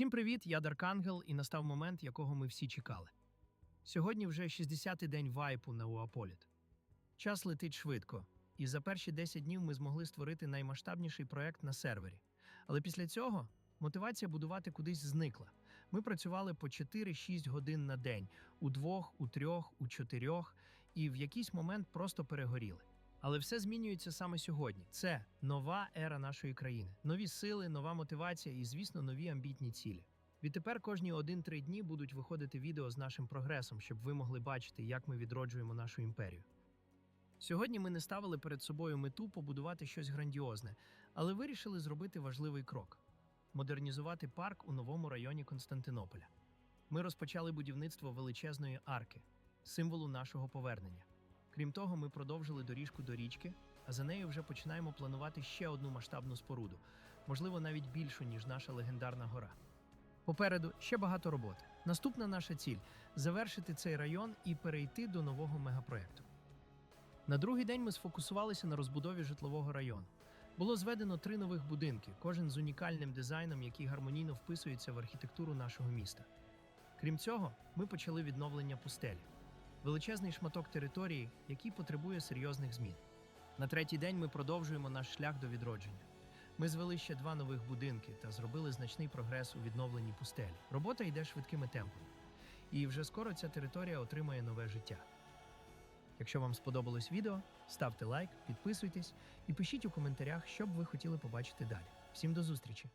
Всім привіт, я Дарк Ангел, і настав момент, якого ми всі чекали. Сьогодні вже 60-й день вайпу на Уаполіт. Час летить швидко, і за перші 10 днів ми змогли створити наймасштабніший проект на сервері. Але після цього мотивація будувати кудись зникла. Ми працювали по 4-6 годин на день, у двох, у трьох, у чотирьох, і в якийсь момент просто перегоріли. Але все змінюється саме сьогодні. Це нова ера нашої країни, нові сили, нова мотивація і, звісно, нові амбітні цілі. Відтепер кожні 1-3 дні будуть виходити відео з нашим прогресом, щоб ви могли бачити, як ми відроджуємо нашу імперію. Сьогодні ми не ставили перед собою мету побудувати щось грандіозне, але вирішили зробити важливий крок модернізувати парк у новому районі Константинополя. Ми розпочали будівництво величезної арки, символу нашого повернення. Крім того, ми продовжили доріжку до річки, а за нею вже починаємо планувати ще одну масштабну споруду, можливо, навіть більшу, ніж наша легендарна гора. Попереду ще багато роботи. Наступна наша ціль завершити цей район і перейти до нового мегапроєкту. На другий день ми сфокусувалися на розбудові житлового району. Було зведено три нових будинки, кожен з унікальним дизайном, який гармонійно вписується в архітектуру нашого міста. Крім цього, ми почали відновлення пустелі величезний шматок території, який потребує серйозних змін. На третій день ми продовжуємо наш шлях до відродження. Ми звели ще два нових будинки та зробили значний прогрес у відновленні пустелі. Робота йде швидкими темпами. І вже скоро ця територія отримає нове життя. Якщо вам сподобалось відео, ставте лайк, підписуйтесь і пишіть у коментарях, що б ви хотіли побачити далі. Всім до зустрічі!